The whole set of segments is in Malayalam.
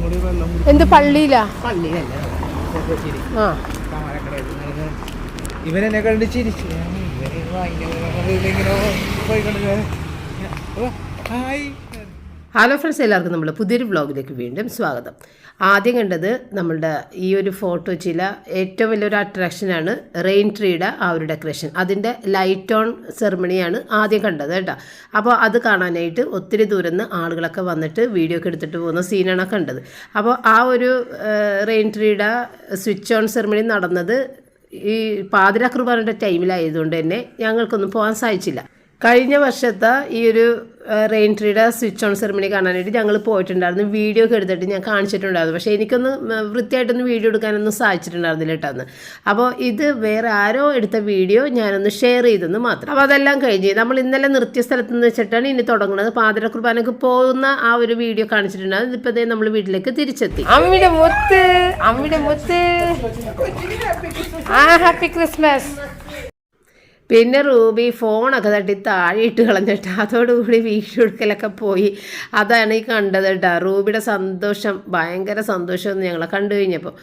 കൂടി വെള്ളം കുടി എന്ത് പള്ളിയിലാ എന്നെ കണ്ട് ചിരിച്ചു ഇവന് ഹായ് ഹലോ ഫ്രണ്ട്സ് എല്ലാവർക്കും നമ്മൾ പുതിയൊരു വ്ളോഗിലേക്ക് വീണ്ടും സ്വാഗതം. ആദ്യം കണ്ടത് നമ്മളുടെ ഈ ഒരു ഫോട്ടോ ചില ഏറ്റവും വലിയൊരു അട്രാക്ഷനാണ് റെയിൻ ട്രീയുടെ ആ ഒരു ഡെക്കറേഷൻ അതിന്റെ ലൈറ്റ് ഓൺ സെറമണിയാണ് ആദ്യം കണ്ടത് കേട്ടോ. അപ്പോൾ അത് കാണാനായിട്ട് ഒത്തിരി ദൂരം നിന്ന് ആളുകളൊക്കെ വന്നിട്ട് വീഡിയോ ഒക്കെ എടുത്തിട്ട് പോകുന്ന സീനാണ് കണ്ടത്. അപ്പോൾ ആ ഒരു റെയിൻ ട്രീയുടെ സ്വിച്ച് ഓൺ സെറമണി നടന്നത് ഈ പാതിരാ കുർബാനയുടെ ടൈമിലായതുകൊണ്ട് തന്നെ ഞങ്ങൾക്കൊന്നും പോകാൻ സാധിച്ചില്ല. കഴിഞ്ഞ വർഷത്തെ ഈ ഒരു റെയിൻ ട്രീയുടെ സ്വിച്ച് ഓൺ സെറിമണി കാണാനായിട്ട് ഞങ്ങൾ പോയിട്ടുണ്ടായിരുന്നു. വീഡിയോ ഒക്കെ എടുത്തിട്ട് ഞാൻ കാണിച്ചിട്ടുണ്ടായിരുന്നു. പക്ഷേ എനിക്കൊന്ന് വൃത്തിയായിട്ടൊന്ന് വീഡിയോ എടുക്കാനൊന്നും സാധിച്ചിട്ടുണ്ടായിരുന്നില്ല കേട്ടോ അന്ന്. അപ്പോൾ ഇത് വേറെ ആരോ എടുത്ത വീഡിയോ ഞാനൊന്ന് ഷെയർ ചെയ്തെന്ന് മാത്രം. അപ്പോൾ അതെല്ലാം കഴിഞ്ഞ് നമ്മൾ ഇന്നലെ നിർത്തിയ സ്ഥലത്ത് നിന്ന് വെച്ചിട്ടാണ് ഇനി തുടങ്ങുന്നത്. പാതിര കുർബാനക്ക് പോകുന്ന ആ ഒരു വീഡിയോ കാണിച്ചിട്ടുണ്ടായിരുന്നു. ഇപ്പോൾ ദേ നമ്മൾ വീട്ടിലേക്ക് തിരിച്ചെത്തി. അമ്മിയുടെ മുത്ത് അമ്മിയുടെ മുത്ത്. ആ ഹാപ്പി ക്രിസ്മസ്. പിന്നെ റൂബി ഫോണൊക്കെ തട്ടി താഴെ ഇട്ട് കളഞ്ഞിട്ട് അതോടുകൂടി വീഡിയോ എടുക്കലൊക്കെ പോയി. അതാണ് ഈ കണ്ടത് കേട്ടോ. റൂബിയുടെ സന്തോഷം ഭയങ്കര സന്തോഷമെന്ന് ഞങ്ങളെ കണ്ടു കഴിഞ്ഞപ്പോൾ.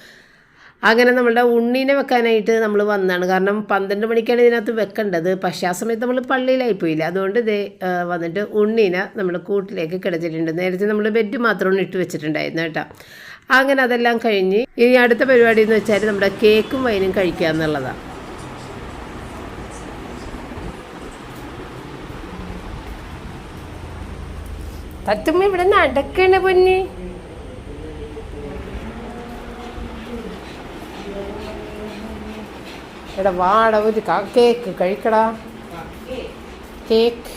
അങ്ങനെ നമ്മളുടെ ഉണ്ണീനെ വെക്കാനായിട്ട് നമ്മൾ വന്നതാണ്. കാരണം പന്ത്രണ്ട് മണിക്കാണ് ഇതിനകത്ത് വെക്കേണ്ടത്. പക്ഷേ ആ സമയത്ത് നമ്മൾ പള്ളിയിലായി പോയില്ല. അതുകൊണ്ട് ഇതേ വന്നിട്ട് ഉണ്ണീനെ നമ്മൾ കൂട്ടിലേക്ക് കിടച്ചിട്ടുണ്ട് നേരത്തെ നമ്മൾ ബെഡ് മാത്രമാണ് ഇട്ട് വെച്ചിട്ടുണ്ടായിരുന്നു കേട്ടോ. അങ്ങനെ അതെല്ലാം കഴിഞ്ഞ് ഇനി അടുത്ത പരിപാടി എന്ന് വെച്ചാൽ നമ്മുടെ കേക്കും വൈനും കഴിക്കുക എന്നുള്ളതാണ്. തത്തുമ്മ ഇവിടെ നടക്കണ പൊന്നി. എടാ വാട ഒരു കേക്ക് കഴിക്കടാ. കേക്ക്.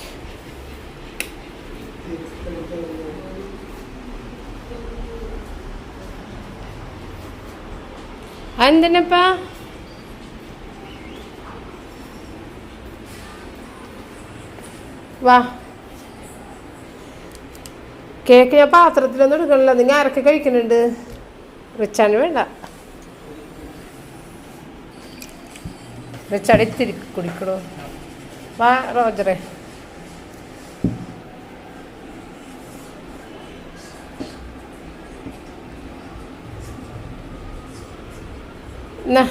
എന്തിനപ്പാ വാ. കേക്ക് ഞാൻ പാത്രത്തിലൊന്നും എടുക്കണില്ല. നിങ്ങൾ ആരൊക്കെ കഴിക്കുന്നുണ്ട്? റിച്ചാണ് വേണ്ട. റിച്ചാട് ഇത്തിരി കുടിക്കണോ? വാ റോജറേ. എന്നാ?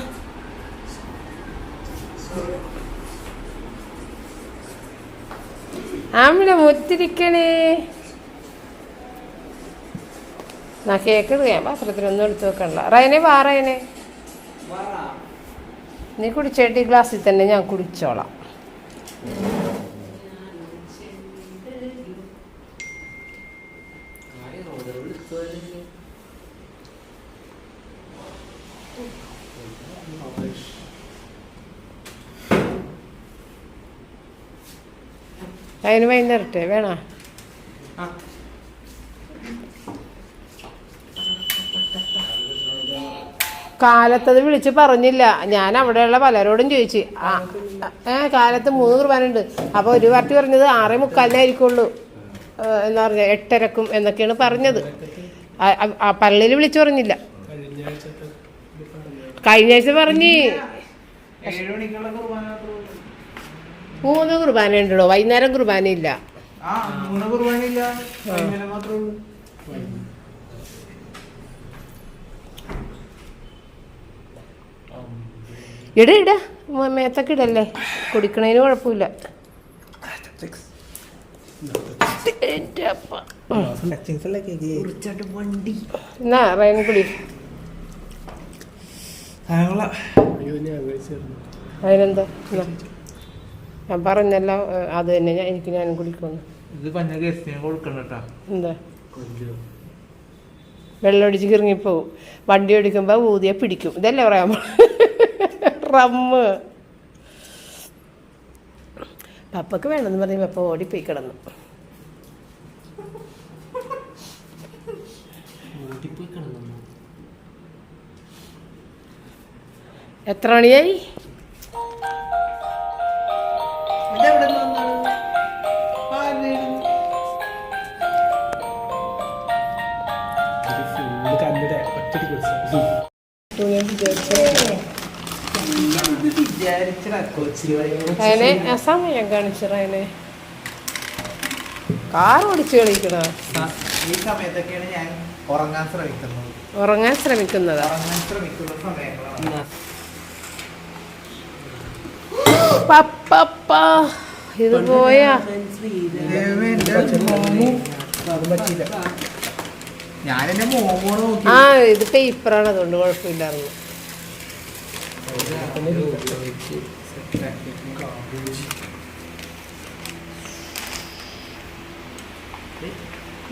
ആമിടെ മുത്തിരിക്കണേ. എന്നാ കേക്ക് ഞാൻ പാത്രത്തിലൊന്നും എടുത്ത് വെക്കണ്ട. റയനെ വാ റയനെ. നീ കുടിച്ചേട്ട് ഗ്ലാസ്സിൽ തന്നെ ഞാൻ കുടിച്ചോളാം. അതിന് വൈകുന്നേരട്ടെ വേണോ? കാലത്തത് വിളിച്ച് പറഞ്ഞില്ല. ഞാൻ അവിടെയുള്ള പലരോടും ചോദിച്ചു. ആ, ഏ കാലത്ത് മൂന്ന് കുർബാനുണ്ട് അപ്പോൾ ഒരു പാർട്ടി പറഞ്ഞത് ആറേ മുക്കാലിനായിരിക്കുള്ളൂ എന്ന് പറഞ്ഞ എട്ടരക്കും എന്നൊക്കെയാണ് പറഞ്ഞത്. പള്ളിയിൽ വിളിച്ചു പറഞ്ഞില്ല. കഴിഞ്ഞ ആഴ്ച പറഞ്ഞ്. മൂന്ന് കുർബാന ഉണ്ടോ വൈകുന്നേരം കുർബാന ഇല്ല ആ മൂന്ന് കുർബാനയില്ല. മാത്രമേ ഉള്ളൂ. ഇട ഇട. മേത്തൊക്കെ ഇടല്ലേ? കുടിക്കണതിന് കുഴപ്പമില്ല. എന്നാ കുടി. അതിനെന്താ? ഞാൻ പറഞ്ഞല്ലോ അത് തന്നെ ഞാൻ എനിക്ക് ഞാനും കുടിക്കുന്നു കൊടുക്കണം എന്താ? വെള്ളം ഒടിച്ച് കിറങ്ങിപ്പോവും. വണ്ടി ഓടിക്കുമ്പോൾ ഊതിയെ പിടിക്കും. ഇതല്ലേ പറയാൻ റമ്മ്. പപ്പക്ക് വേണമെന്ന് പറഞ്ഞ് പപ്പ ഓടിപ്പോയി കിടന്നു. എത്ര മണിയായി? അതിനെ ആ സമയം കാർ ഓടിച്ചു കളിക്കണ? ഈ സമയത്തൊക്കെയാണ് ഞാൻ ഉറങ്ങാൻ ശ്രമിക്കുന്നത്. ഉറങ്ങാൻ ശ്രമിക്കുന്നത്. ഉറങ്ങാൻ ശ്രമിക്കുന്ന സമയങ്ങളാണ്. പപ്പ ഇത് പോയാ. ഞാൻ ആ ഇത് പേപ്പറാണ് അതുകൊണ്ട് കുഴപ്പമില്ലായിരുന്നു.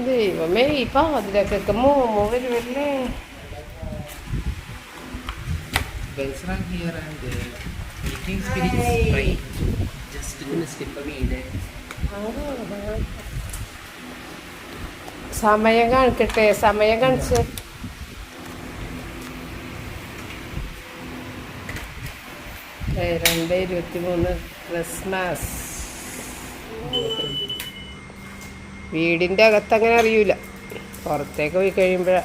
ദൈവമേ ഇപ്പൊ അതിലൊക്കെ മോമോ വരുമല്ലേ Guys, run here and the uh, spirit is right. Just gonna skip away there. സമയം കാണിക്കട്ടെ സമയം കാണിച്ച് രണ്ട് ഇരുപത്തി മൂന്ന് ക്രിസ്മസ്. വീടിന്റെ അകത്ത് അങ്ങനെ അറിയൂല. പുറത്തേക്ക് പോയി കഴിയുമ്പോഴ.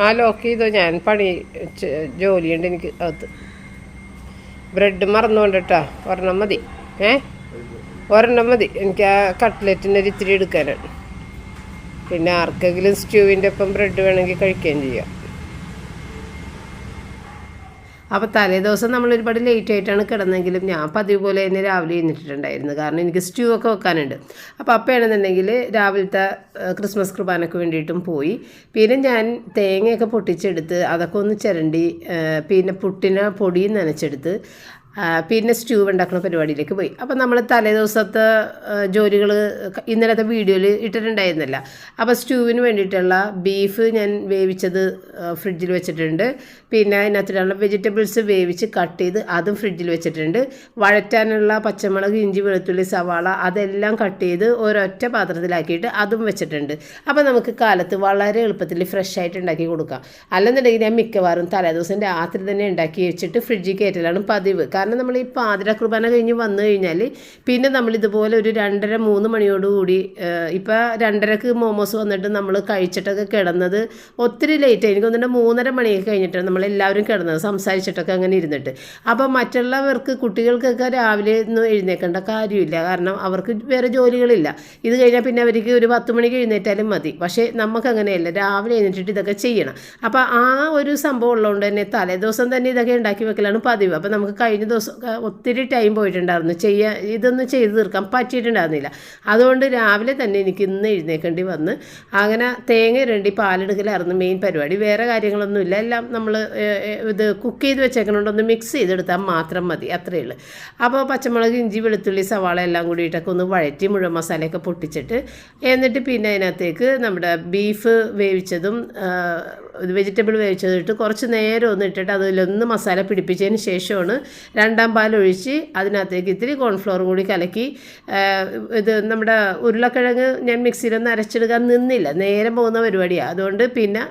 ആ ലോക്ക് ചെയ്തോ? ഞാൻ പണി ജോലിയുണ്ട് എനിക്ക് അകത്ത്. ബ്രെഡ് മറന്നുകൊണ്ടിട്ടാ. ഒരെണ്ണം മതി. ഏ? ഒരെണ്ണം മതി. എനിക്ക് ആ കട്ട്ലറ്റിന്റെ ഒരു ഇത്തിരി എടുക്കാനാണ്. പിന്നെ ആർക്കെങ്കിലും സ്റ്റ്യൂവിന്റെ ഒപ്പം ബ്രെഡ് വേണമെങ്കിൽ കഴിക്കുകയും ചെയ്യാം. അപ്പോൾ തലേ ദിവസം നമ്മൾ ഒരുപാട് ലേറ്റ് ആയിട്ടാണ് കിടന്നെങ്കിലും ഞാൻ പതിവ് പോലെ തന്നെ രാവിലെ എഴുന്നിട്ടുണ്ടായിരുന്നു കാരണം എനിക്ക് സ്റ്റ്യൂ ഒക്കെ വെക്കാനുണ്ട്. അപ്പോൾ അപ്പയാണെന്നുണ്ടെങ്കിൽ രാവിലത്തെ ക്രിസ്മസ് കുർബാനയ്ക്ക് വേണ്ടിയിട്ടും പോയി. പിന്നെ ഞാൻ തേങ്ങയൊക്കെ പൊട്ടിച്ചെടുത്ത് അതൊക്കെ ഒന്ന് ചിരണ്ടി പിന്നെ പുട്ടിനെ പൊടിയും നനച്ചെടുത്ത് പിന്നെ സ്റ്റൂ ഉണ്ടാക്കുന്ന പരിപാടിയിലേക്ക് പോയി. അപ്പം നമ്മൾ തലേ ദിവസത്തെ ജോലികൾ ഇന്നലത്തെ വീഡിയോയിൽ ഇട്ടിട്ടുണ്ടായിരുന്നില്ല. അപ്പോൾ സ്റ്റൂവിന് വേണ്ടിയിട്ടുള്ള ബീഫ് ഞാൻ വേവിച്ചത് ഫ്രിഡ്ജിൽ വെച്ചിട്ടുണ്ട്. പിന്നെ അതിനകത്തിട്ടുള്ള വെജിറ്റബിൾസ് വേവിച്ച് കട്ട് ചെയ്ത് അതും ഫ്രിഡ്ജിൽ വെച്ചിട്ടുണ്ട്. വഴറ്റാനുള്ള പച്ചമുളക് ഇഞ്ചി വെളുത്തുള്ളി സവാള അതെല്ലാം കട്ട് ചെയ്ത് ഒരൊറ്റ പാത്രത്തിലാക്കിയിട്ട് അതും വെച്ചിട്ടുണ്ട്. അപ്പോൾ നമുക്ക് കാലത്ത് വളരെ എളുപ്പത്തിൽ ഫ്രഷ് ആയിട്ട് ഉണ്ടാക്കി കൊടുക്കാം. അല്ലെന്നുണ്ടെങ്കിൽ ഞാൻ മിക്കവാറും തലേദിവസം രാത്രി തന്നെ ഉണ്ടാക്കി വെച്ചിട്ട് ഫ്രിഡ്ജിൽ കയറ്റലാണ് പതിവ്. കാരണം നമ്മൾ ഈ പാതിര കുർബാന കഴിഞ്ഞ് വന്നു കഴിഞ്ഞാൽ പിന്നെ നമ്മൾ ഇതുപോലെ ഒരു രണ്ടര മൂന്ന് മണിയോടുകൂടി ഇപ്പോൾ രണ്ടരക്ക് മോമോസ് വന്നിട്ട് നമ്മൾ കഴിച്ചിട്ടൊക്കെ കിടന്നത് ഒത്തിരി ലേറ്റ് എനിക്ക് തോന്നുന്നുണ്ട് മൂന്നര മണിയൊക്കെ കഴിഞ്ഞിട്ടാണ് നമ്മളെല്ലാവരും കിടന്നത് സംസാരിച്ചിട്ടൊക്കെ അങ്ങനെ ഇരുന്നിട്ട്. അപ്പോൾ മറ്റുള്ളവർക്ക് കുട്ടികൾക്കൊക്കെ രാവിലെ ഒന്നും എഴുന്നേക്കേണ്ട കാര്യമില്ല. കാരണം അവർക്ക് വേറെ ജോലികളില്ല. ഇത് കഴിഞ്ഞാൽ പിന്നെ അവർക്ക് ഒരു പത്ത് മണിക്ക് എഴുന്നേറ്റാലും മതി. പക്ഷേ നമുക്ക് അങ്ങനെയല്ല. രാവിലെ എഴുന്നേറ്റിട്ട് ഇതൊക്കെ ചെയ്യണം. അപ്പോൾ ആ ഒരു സംഭവം ഉള്ളതുകൊണ്ട് തന്നെ തലേദിവസം തന്നെ ഇതൊക്കെ ഉണ്ടാക്കി വെക്കലാണ് പതിവ്. അപ്പോൾ നമുക്ക് കഴിഞ്ഞ ദിവസം ഒക്കെ ഒത്തിരി ടൈം പോയിട്ടുണ്ടായിരുന്നു. ചെയ്യാൻ ഇതൊന്നും ചെയ്ത് തീർക്കാൻ പറ്റിയിട്ടുണ്ടായിരുന്നില്ല. അതുകൊണ്ട് രാവിലെ തന്നെ എനിക്ക് ഇന്ന് എഴുന്നേക്കേണ്ടി വന്ന് അങ്ങനെ തേങ്ങ ഇരണ്ടി പാലെടുക്കലായിരുന്നു മെയിൻ പരിപാടി. വേറെ കാര്യങ്ങളൊന്നുമില്ല എല്ലാം നമ്മൾ ഇത് കുക്ക് ചെയ്ത് വെച്ചേക്കണോണ്ടൊന്ന് മിക്സ് ചെയ്തെടുത്താൽ മാത്രം മതി. അത്രയേ ഉള്ളൂ. അപ്പോൾ പച്ചമുളക് ഇഞ്ചി വെളുത്തുള്ളി സവാള എല്ലാം കൂടിയിട്ടൊക്കെ ഒന്ന് വഴറ്റി മുഴുവൻ മസാലയൊക്കെ പൊട്ടിച്ചിട്ട് എന്നിട്ട് പിന്നെ അതിനകത്തേക്ക് നമ്മുടെ ബീഫ് വേവിച്ചതും വെജിറ്റബിൾ വേവിച്ചതും ഇട്ട് കുറച്ച് നേരം ഒന്ന് ഇട്ടിട്ട് അതിലൊന്ന് മസാല പിടിപ്പിച്ചതിന് ശേഷമാണ് രണ്ടാം പാൽ ഒഴിച്ച് അതിനകത്തേക്ക് ഇത്തിരി കോൺഫ്ലോർ കൂടി കലക്കി ഇത് നമ്മുടെ ഉരുളക്കിഴങ്ങ് ഞാൻ മിക്സിയിലൊന്നും അരച്ചെടുക്കാൻ നിന്നില്ല. നേരെ പോകുന്ന പരിപാടിയാണ് അതുകൊണ്ട് പിന്നെ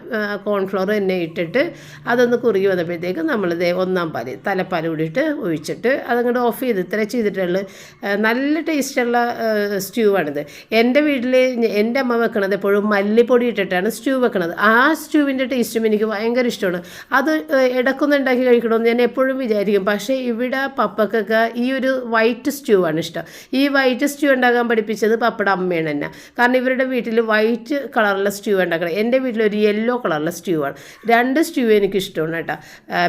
കോൺഫ്ലോർ തന്നെ ഇട്ടിട്ട് അതൊന്ന് കുറുകി വന്നപ്പോഴത്തേക്ക് നമ്മൾ ദേ ഒന്നാം പാൽ തലപ്പാൽ കൂടിയിട്ട് ഒഴിച്ചിട്ട് അതങ്ങോട്ട് ഓഫ് ചെയ്ത് ഇത്ര ചെയ്തിട്ടുള്ള. നല്ല ടേസ്റ്റുള്ള സ്റ്റ്യൂ ആണിത്. എന്റെ വീട്ടിൽ എന്റെ അമ്മ വെക്കണത് എപ്പോഴും മല്ലിപ്പൊടി ഇട്ടിട്ടാണ് സ്റ്റ്യൂ വെക്കണത്. ആ സ്റ്റ്യൂവിന്റെ ടേസ്റ്റും എനിക്ക് ഭയങ്കര ഇഷ്ടമാണ്. അത് ഇടക്കൊന്നുണ്ടാക്കി കഴിക്കണമെന്ന് ഞാൻ എപ്പോഴും വിചാരിക്കും. പക്ഷേ ഇവിടെ പപ്പക്കൊക്കെ ഈ ഒരു വൈറ്റ് സ്റ്റ്യൂ ആണ് ഇഷ്ടം. ഈ വൈറ്റ് സ്റ്റ്യൂ ഉണ്ടാക്കാൻ പഠിപ്പിച്ചത് പപ്പയുടെ അമ്മയാണ് തന്നെ. കാരണം ഇവരുടെ വീട്ടിൽ വൈറ്റ് കളറുള്ള സ്റ്റ്യൂ ഉണ്ടാക്കണം. എന്റെ വീട്ടിൽ ഒരു യെല്ലോ കളറുള്ള സ്റ്റ്യൂ ആണ്. രണ്ട് സ്റ്റ്യൂ എനിക്ക് ഇഷ്ടമാണ് കേട്ടോ.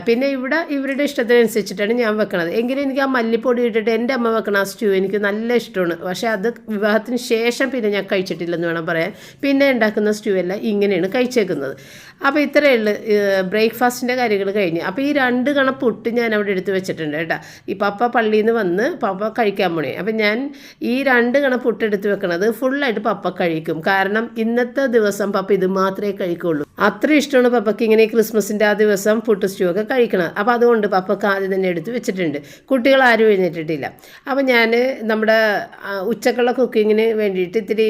പിന്നെ ഇവിടെ ഇവരുടെ ഇഷ്ടത്തിനനുസരിച്ചിട്ടാണ് ഞാൻ വെക്കണത്. എങ്കിലും എനിക്ക് ആ മല്ലിപ്പൊടി ഇട്ടിട്ട് എന്റെ അമ്മ വെക്കണ ആ സ്റ്റ്യൂ എനിക്ക് നല്ല ഇഷ്ടമാണ്. പക്ഷേ അത് വിവാഹത്തിന് ശേഷം പിന്നെ ഞാൻ കഴിച്ചിട്ടില്ലെന്ന് വേണം പറയാൻ. പിന്നെ ഉണ്ടാക്കുന്ന സ്റ്റ്യൂ എല്ലാം ഇങ്ങനെയാണ് കഴിച്ചേക്കുന്നത്. അപ്പോൾ ഇത്രയേ ഉള്ളൂ ബ്രേക്ക്ഫാസ്റ്റിന്റെ കാര്യങ്ങൾ കഴിഞ്ഞ്. അപ്പോൾ ഈ രണ്ട് കണ പുട്ട് ഞാൻ അവിടെ എടുത്ത് വെച്ചിട്ടുണ്ട്. കേട്ടോ ഈ പപ്പ പള്ളിയിൽ നിന്ന് വന്ന് പപ്പ കഴിക്കാൻ പോണേ. അപ്പം ഞാൻ ഈ രണ്ട് കണ പുട്ടെടുത്ത് വെക്കണത് ഫുള്ളായിട്ട് പപ്പ കഴിക്കും. കാരണം ഇന്നത്തെ ദിവസം പപ്പ ഇത് മാത്രമേ കഴിക്കുള്ളൂ. അത്ര ഇഷ്ടമാണ് പപ്പയ്ക്ക് ഇങ്ങനെ ക്രിസ്മസിന്റെ ആ ദിവസം പുട്ട് സ്റ്റൂ ഒക്കെ കഴിക്കണം അപ്പോൾ അതുകൊണ്ട് പപ്പക്ക് ആദ്യം തന്നെ എടുത്ത് വെച്ചിട്ടുണ്ട്. കുട്ടികൾ ആരും എഴുന്നേറ്റിട്ടില്ല. അപ്പോൾ ഞാൻ നമ്മുടെ ഉച്ചക്കുള്ള കുക്കിങ്ങിന് വേണ്ടിയിട്ട് ഇത്തിരി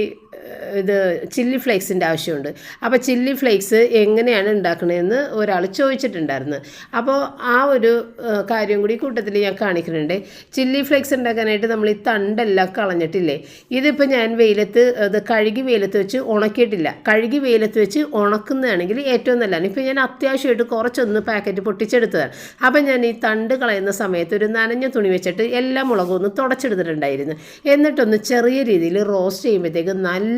ഇത് ചില്ലി ഫ്ലേക്സിന്റെ ആവശ്യമുണ്ട്. അപ്പോൾ ചില്ലി ഫ്ലേക്സ് എങ്ങനെയാണ് ഉണ്ടാക്കണതെന്ന് ഒരാൾ ചോദിച്ചിട്ടുണ്ടായിരുന്നു. അപ്പോൾ ആ ഒരു കാര്യം കൂടി കൂട്ടത്തിൽ ഞാൻ കാണിക്കുന്നുണ്ട്. ചില്ലി ഫ്ലേക്സ് ഉണ്ടാക്കാനായിട്ട് നമ്മൾ ഈ തണ്ടെല്ലാം കളഞ്ഞിട്ടില്ലേ? ഇതിപ്പോൾ ഞാൻ വെയിലത്ത് അത് കഴുകി വെയിലത്ത് വെച്ച് ഉണക്കിയിട്ടില്ല. കഴുകി വെയിലത്ത് വെച്ച് ഉണക്കുന്നതാണെങ്കിൽ ഏറ്റവും നല്ലതാണ്. ഇപ്പോൾ ഞാൻ അത്യാവശ്യമായിട്ട് കുറച്ചൊന്ന് പാക്കറ്റ് പൊട്ടിച്ചെടുത്തതാണ്. അപ്പം ഞാൻ ഈ തണ്ട് കളയുന്ന സമയത്ത് ഒരു നനഞ്ഞ തുണി വെച്ചിട്ട് എല്ലാ മുളകും ഒന്ന് തുടച്ചെടുത്തിട്ടുണ്ടായിരുന്നു. എന്നിട്ടൊന്ന് ചെറിയ രീതിയിൽ റോസ്റ്റ് ചെയ്യുമ്പോഴത്തേക്ക്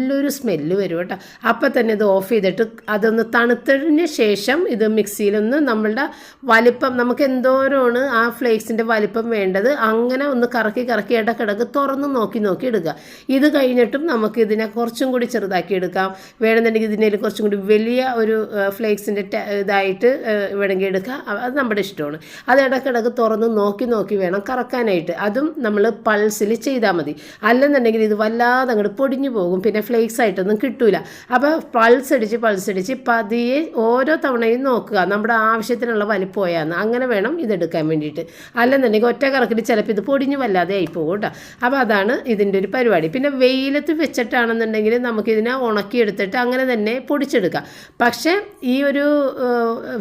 നല്ലൊരു സ്മെല്ല് വരും കേട്ടോ. അപ്പം തന്നെ ഇത് ഓഫ് ചെയ്തിട്ട് അതൊന്ന് തണുത്തതിന് ശേഷം ഇത് മിക്സിയിലൊന്ന് നമ്മളുടെ വലിപ്പം നമുക്ക് എന്തോരമാണ് ആ ഫ്ലേക്സിന്റെ വലിപ്പം വേണ്ടത് അങ്ങനെ ഒന്ന് കറക്കി കറക്കി ഇടക്കിടക്ക് തുറന്ന് നോക്കി നോക്കി എടുക്കുക ഇത് കഴിഞ്ഞിട്ടും നമുക്ക് ഇതിനെ കുറച്ചും കൂടി ചെറുതാക്കി എടുക്കാം. വേണമെന്നുണ്ടെങ്കിൽ ഇതിനെ കുറച്ചും കൂടി വലിയ ഒരു ഫ്ലേക്സിന്റെ ഇതായിട്ട് വേണമെങ്കിൽ എടുക്കാം. അത് നമ്മുടെ ഇഷ്ടമാണ്. അത് ഇടക്കിടക്ക് തുറന്ന് നോക്കി നോക്കി വേണം കറക്കാനായിട്ട്. അതും നമ്മൾ പൾസിൽ ചെയ്താൽ മതി. അല്ലെന്നുണ്ടെങ്കിൽ ഇത് വല്ലാതെ അങ്ങോട്ട് പൊടിഞ്ഞു പോകും. പിന്നെ ഫ്ലേക്സ് ആയിട്ടൊന്നും കിട്ടൂല. അപ്പോൾ പൾസ് അടിച്ച് പൾസ് അടിച്ച് പതിയെ ഓരോ തവണയും നോക്കുക. നമ്മുടെ ആവശ്യത്തിനുള്ള വലിപ്പമാന്ന് അങ്ങനെ വേണം ഇതെടുക്കാൻ വേണ്ടിയിട്ട്. അല്ലെന്നുണ്ടെങ്കിൽ ഒറ്റ കറക്കിൽ ചിലപ്പോൾ ഇത് പൊടിഞ്ഞു വല്ലാതെ ആയിപ്പോകും പോകും കേട്ടോ. അപ്പോൾ അതാണ് ഇതിന്റെ ഒരു പരിപാടി. പിന്നെ വെയിലത്ത് വെച്ചിട്ടാണെന്നുണ്ടെങ്കിൽ നമുക്കിതിനെ ഉണക്കിയെടുത്തിട്ട് അങ്ങനെ തന്നെ പൊടിച്ചെടുക്കാം. പക്ഷേ ഈ ഒരു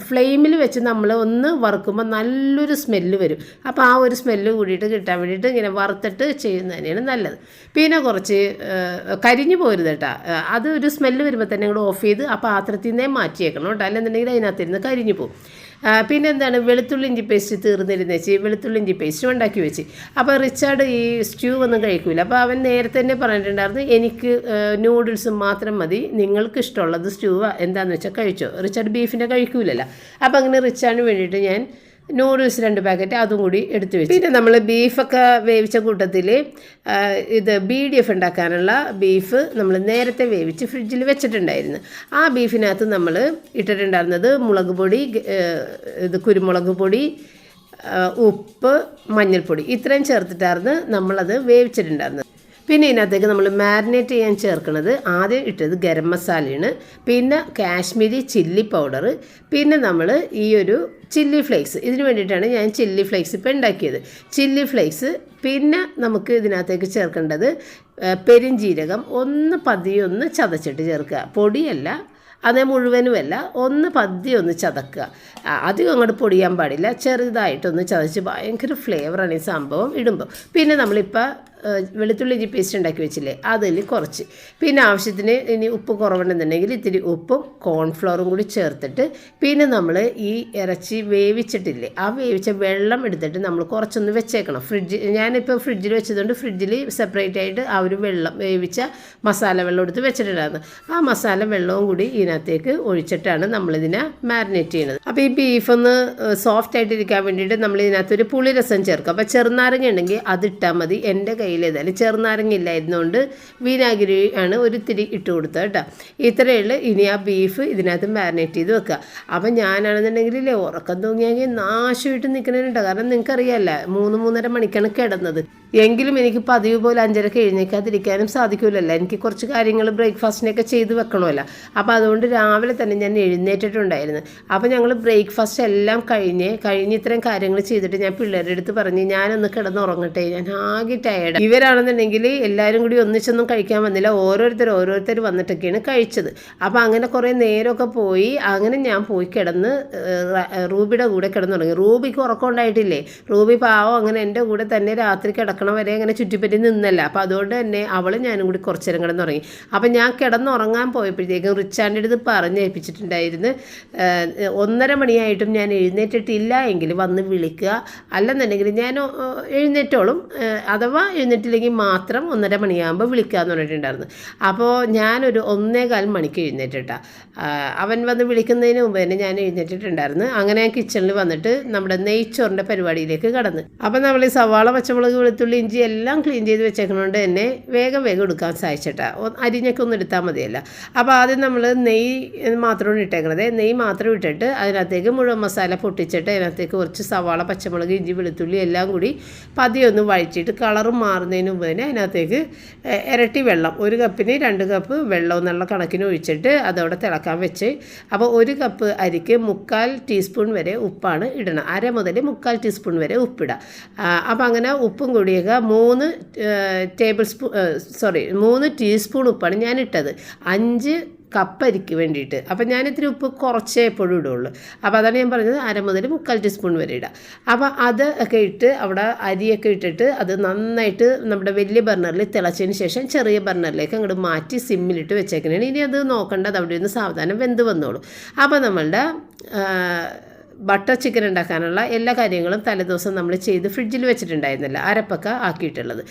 ഫ്ലെയിമിൽ വെച്ച് നമ്മൾ ഒന്ന് വറുക്കുമ്പോൾ നല്ലൊരു സ്മെല്ല് വരും. അപ്പോൾ ആ ഒരു സ്മെല്ല് കൂടിയിട്ട് കിട്ടാൻ വേണ്ടിയിട്ട് ഇങ്ങനെ വറുത്തിട്ട് ചെയ്യുന്നതന്നെയാണ് നല്ലത്. പിന്നെ കുറച്ച് കരിഞ്ഞു പോരുത്. കേട്ടോ ഏഹ്, അത് ഒരു സ്മെല്ല് വരുമ്പോൾ തന്നെ ഇങ്ങോട്ട് ഓഫ് ചെയ്ത് ആ പാത്രത്തിൽ നിന്നേ മാറ്റിയേക്കണം കേട്ടോ. അല്ലെന്നുണ്ടെങ്കിൽ അതിനകത്തിരുന്ന് കരിഞ്ഞു പോകും പിന്നെ എന്താണ് വെളുത്തുള്ളി ഇഞ്ചി പേസ്റ്റ് തീർന്നിരുന്ന് വെച്ച്. വെളുത്തുള്ളി ഇഞ്ചി പേസ്റ്റ് ഉണ്ടാക്കി വെച്ച്. അപ്പോൾ റിച്ചാർഡ് ഈ സ്റ്റ്യൂ ഒന്നും കഴിക്കില്ല അപ്പോൾ അവൻ നേരത്തെ തന്നെ പറഞ്ഞിട്ടുണ്ടായിരുന്നു എനിക്ക് നൂഡിൽസ് മാത്രം മതി. നിങ്ങൾക്ക് ഇഷ്ടമുള്ളത് സ്റ്റ്യൂ എന്താണെന്ന് വെച്ചാൽ കഴിച്ചോ. റിച്ചാർഡ് ബീഫിന്റെ കഴിക്കൂലല്ലോ. അപ്പോൾ അങ്ങനെ റിച്ചാർഡിന് വേണ്ടിയിട്ട് ഞാൻ നൂഡിൽസ് രണ്ട് പാക്കറ്റ് അതും കൂടി എടുത്തു വെച്ചു. പിന്നെ നമ്മൾ ബീഫൊക്കെ വേവിച്ച കൂട്ടത്തിൽ ഇത് ബി ഡി എഫ് ഉണ്ടാക്കാനുള്ള ബീഫ് നമ്മൾ നേരത്തെ വേവിച്ച് ഫ്രിഡ്ജിൽ വെച്ചിട്ടുണ്ടായിരുന്നു. ആ ബീഫിനകത്ത് നമ്മൾ ഇട്ടിട്ടുണ്ടായിരുന്നത് മുളക് പൊടി ഇത് കുരുമുളക് പൊടി ഉപ്പ് മഞ്ഞൾപ്പൊടി. ഇത്രയും ചേർത്തിട്ടായിരുന്നു നമ്മളത് വേവിച്ചിട്ടുണ്ടായിരുന്നത്. പിന്നെ ഇതിനകത്തേക്ക് നമ്മൾ മാരിനേറ്റ് ചെയ്യാൻ ചേർക്കുന്നത് ആദ്യം ഇട്ടത് ഗരം മസാലയാണ്. പിന്നെ കാശ്മീരി ചില്ലി പൗഡർ പിന്നെ നമ്മൾ ഈ ഒരു ചില്ലി ഫ്ലേക്സ്. ഇതിന് വേണ്ടിയിട്ടാണ് ഞാൻ ചില്ലി ഫ്ലേക്സ് ഇപ്പോൾ ഉണ്ടാക്കിയത്. ചില്ലി ഫ്ലേക്സ് പിന്നെ നമുക്ക് ഇതിനകത്തേക്ക് ചേർക്കേണ്ടത് പെരിഞ്ജീരകം ഒന്ന് പതിയൊന്ന് ചതച്ചിട്ട് ചേർക്കുക. പൊടിയല്ല അതേ മുഴുവനുമല്ല ഒന്ന് പതി ഒന്ന് ചതക്കുക. അധികം അങ്ങോട്ട് പൊടിയാൻ പാടില്ല. ചെറുതായിട്ടൊന്ന് ചതച്ച് ഭയങ്കര ഫ്ലേവറാണ് ഈ സംഭവം ഇടുമ്പോൾ പിന്നെ നമ്മളിപ്പോൾ വെളുത്തുള്ളി ഇഞ്ചി പേസ്റ്റ് ഉണ്ടാക്കി വെച്ചില്ലേ അതിൽ കുറച്ച്. പിന്നെ ആവശ്യത്തിന് ഇനി ഉപ്പ് കുറവുണ്ടെന്നുണ്ടെങ്കിൽ ഇത്തിരി ഉപ്പും കോൺഫ്ലോറും കൂടി ചേർത്തിട്ട് പിന്നെ നമ്മൾ ഈ ഇറച്ചി വേവിച്ചിട്ടില്ലേ ആ വേവിച്ച വെള്ളം എടുത്തിട്ട് നമ്മൾ കുറച്ചൊന്ന് വെച്ചേക്കണം. ഫ്രിഡ്ജ് ഞാനിപ്പോൾ ഫ്രിഡ്ജിൽ വെച്ചതുകൊണ്ട് ഫ്രിഡ്ജിൽ സെപ്പറേറ്റ് ആയിട്ട് ആ ഒരു വെള്ളം വേവിച്ച മസാല വെള്ളം എടുത്ത് വെച്ചിട്ടുണ്ടായിരുന്നു. ആ മസാല വെള്ളവും കൂടി ഇതിനകത്തേക്ക് ഒഴിച്ചിട്ടാണ് നമ്മളിതിനെ മാരിനേറ്റ് ചെയ്യുന്നത്. അപ്പോൾ ഈ ബീഫ് ഒന്ന് സോഫ്റ്റ് ആയിട്ടിരിക്കാൻ വേണ്ടിയിട്ട് നമ്മൾ ഇതിനകത്ത് ഒരു പുളിരസം ചേർക്കും. അപ്പോൾ ചെറുനാരങ്ങ ഉണ്ടെങ്കിൽ അതിട്ടാൽ മതി. എന്റെ കയ്യിൽ ഏതായാലും ചെറുനാരങ്ങ ഇല്ലായിരുന്നുകൊണ്ട് വിനാഗിരി ആണ് ഒരു തിരി ഇട്ട് കൊടുത്തത് കേട്ടോ. ഇത്രയേ ഇനി ആ ബീഫ് ഇതിനകത്ത് മാരിനേറ്റ് ചെയ്ത് വെക്കുക. അപ്പം ഞാനാണെന്നുണ്ടെങ്കിൽ ഇല്ലേ ഉറക്കം തൂങ്ങിയാൽ നാശമായിട്ട് നിൽക്കണേട്ടോ കാരണം നിങ്ങൾക്കറിയാമല്ല മൂന്ന് മൂന്നര മണിക്കാണ് കിടന്നത്. എങ്കിലും എനിക്ക് പതിവ് പോലെ അഞ്ചരക്ക് എഴുന്നേക്കാതിരിക്കാനും സാധിക്കില്ലല്ലോ എനിക്ക് കുറച്ച് കാര്യങ്ങൾ ബ്രേക്ക്ഫാസ്റ്റിനൊക്കെ ചെയ്ത് വെക്കണമല്ലോ. അപ്പോൾ അതുകൊണ്ട് രാവിലെ തന്നെ ഞാൻ എഴുന്നേറ്റിട്ടുണ്ടായിരുന്നു. അപ്പോൾ ഞങ്ങൾ ബ്രേക്ക്ഫാസ്റ്റ് എല്ലാം കഴിഞ്ഞ് കഴിഞ്ഞ് ഇത്രയും കാര്യങ്ങൾ ചെയ്തിട്ട് ഞാൻ പിള്ളേരുടെ അടുത്ത് പറഞ്ഞ് ഞാനൊന്ന് കിടന്നുറങ്ങട്ടെ. ഞാൻ ആകെ ടയർഡ് ഇവരാണെന്നുണ്ടെങ്കിൽ എല്ലാവരും കൂടി ഒന്നിച്ചൊന്നും കഴിക്കാൻ വന്നില്ല. ഓരോരുത്തർ ഓരോരുത്തർ വന്നിട്ടൊക്കെയാണ് കഴിച്ചത്. അപ്പോൾ അങ്ങനെ കുറേ നേരമൊക്കെ പോയി. അങ്ങനെ ഞാൻ പോയി കിടന്ന് റൂബിയുടെ കൂടെ കിടന്നുറങ്ങി റൂബിക്ക് ഉറക്കം ഉണ്ടായിട്ടില്ലേ? റൂബി പാവം അങ്ങനെ എന്റെ കൂടെ തന്നെ രാത്രി കിടക്കണ വരെ അങ്ങനെ ചുറ്റിപ്പറ്റി നിന്നല്ല. അപ്പോൾ അതുകൊണ്ട് തന്നെ അവൾ ഞാനും കൂടി കുറച്ച് നേരം കിടന്നുറങ്ങി അപ്പോൾ ഞാൻ കിടന്നുറങ്ങാൻ പോയപ്പോഴത്തേക്കും റിച്ചാന്റെ അടുത്ത് പറഞ്ഞേൽപ്പിച്ചിട്ടുണ്ടായിരുന്നു ഒന്നര മണിയായിട്ടും ഞാൻ എഴുന്നേറ്റിട്ടില്ല എങ്കിൽ വന്ന് വിളിക്കുക. അല്ലെന്നുണ്ടെങ്കിൽ ഞാൻ എഴുന്നേറ്റോളും അഥവാ എഴുന്നേറ്റില്ലെങ്കിൽ മാത്രം ഒന്നര മണിയാകുമ്പോൾ വിളിക്കുക എന്ന് പറഞ്ഞിട്ടുണ്ടായിരുന്നു. അപ്പോൾ ഞാനൊരു ഒന്നേകാൽ മണിക്ക് എഴുന്നേറ്റിട്ടാ. അവൻ വന്ന് വിളിക്കുന്നതിന് മുമ്പ് തന്നെ ഞാൻ എഴുന്നേറ്റിട്ടുണ്ടായിരുന്നു. അങ്ങനെ കിച്ചണിൽ വന്നിട്ട് നമ്മുടെ നെയ്ച്ചോറിന്റെ പരിപാടിയിലേക്ക് കടന്ന്. അപ്പം നമ്മൾ ഈ സവാള പച്ചമുളക് വെളുത്തുള്ളി ഇഞ്ചി എല്ലാം ക്ലീൻ ചെയ്ത് വെച്ചേക്കണോണ്ട് തന്നെ വേഗം വേഗം എടുക്കാൻ സാധിച്ചിട്ടാ അരിഞ്ഞൊക്കെ ഒന്ന് എടുത്താൽ മതിയല്ല. അപ്പോൾ ആദ്യം നമ്മൾ നെയ്യ് മാത്രമാണ് ഇട്ടേക്കണത്. നെയ്യ് മാത്രം ഇട്ടിട്ട് അതിനകത്തേക്ക് മുഴുവൻ മസാല പൊട്ടിച്ചിട്ട് അതിനകത്തേക്ക് കുറച്ച് സവാള പച്ചമുളക് ഇഞ്ചി വെളുത്തുള്ളി എല്ലാം കൂടി പതിയൊന്ന് വഴിച്ചിട്ട് വഴറ്റിയിട്ട് കളറ് മാറുന്നതിന് മുമ്പ് തന്നെ അതിനകത്തേക്ക് ഇരട്ടി വെള്ളം ഒരു കപ്പിന് രണ്ട് കപ്പ് വെള്ളം എന്നുള്ള കണക്കിന് ഒഴിച്ചിട്ട് അതവിടെ തിളക്കാൻ വെച്ച്. അപ്പോൾ ഒരു കപ്പ് അരിക്ക് മുക്കാൽ ടീസ്പൂൺ വരെ ഉപ്പാണ് ഇടണം. അര മുതൽ മുക്കാൽ ടീസ്പൂൺ വരെ ഉപ്പിടുക അപ്പോൾ അങ്ങനെ ഉപ്പും കൂടിയൊക്കെ മൂന്ന് ടേബിൾ സ്പൂൺ സോറി മൂന്ന് ടീസ്പൂൺ ഉപ്പാണ് ഞാൻ ഇട്ടത് അഞ്ച് കപ്പരിക്ക് വേണ്ടിയിട്ട്. അപ്പം ഞാൻ ഇത്തിരി ഉപ്പ് കുറച്ചേ എപ്പോഴും ഇടുള്ളൂ. അപ്പോൾ അതാണ് ഞാൻ പറഞ്ഞത് അര മുതൽ മുക്കാൽ ടീസ്പൂൺ വരെ ഇടാം. അപ്പോൾ അത് ഒക്കെ ഇട്ട് അവിടെ അരിയൊക്കെ ഇട്ടിട്ട് അത് നന്നായിട്ട് നമ്മുടെ വലിയ ബർണറിൽ തിളച്ചതിന് ശേഷം ചെറിയ ബർണറിലേക്ക് അങ്ങോട്ട് മാറ്റി സിമ്മിലിട്ട് വെച്ചേക്കണേ ഇനി അത് നോക്കേണ്ടത് അവിടെ നിന്ന് സാവധാനം വെന്ത് വന്നോളൂ. അപ്പോൾ നമ്മളുടെ ബട്ടർ ചിക്കൻ ഉണ്ടാക്കാനുള്ള എല്ലാ കാര്യങ്ങളും തലേദിവസം നമ്മൾ ചെയ്ത് ഫ്രിഡ്ജിൽ വെച്ചിട്ടുണ്ടായിരുന്നില്ല അരപ്പൊക്കെ ആക്കിയിട്ടുള്ളത്.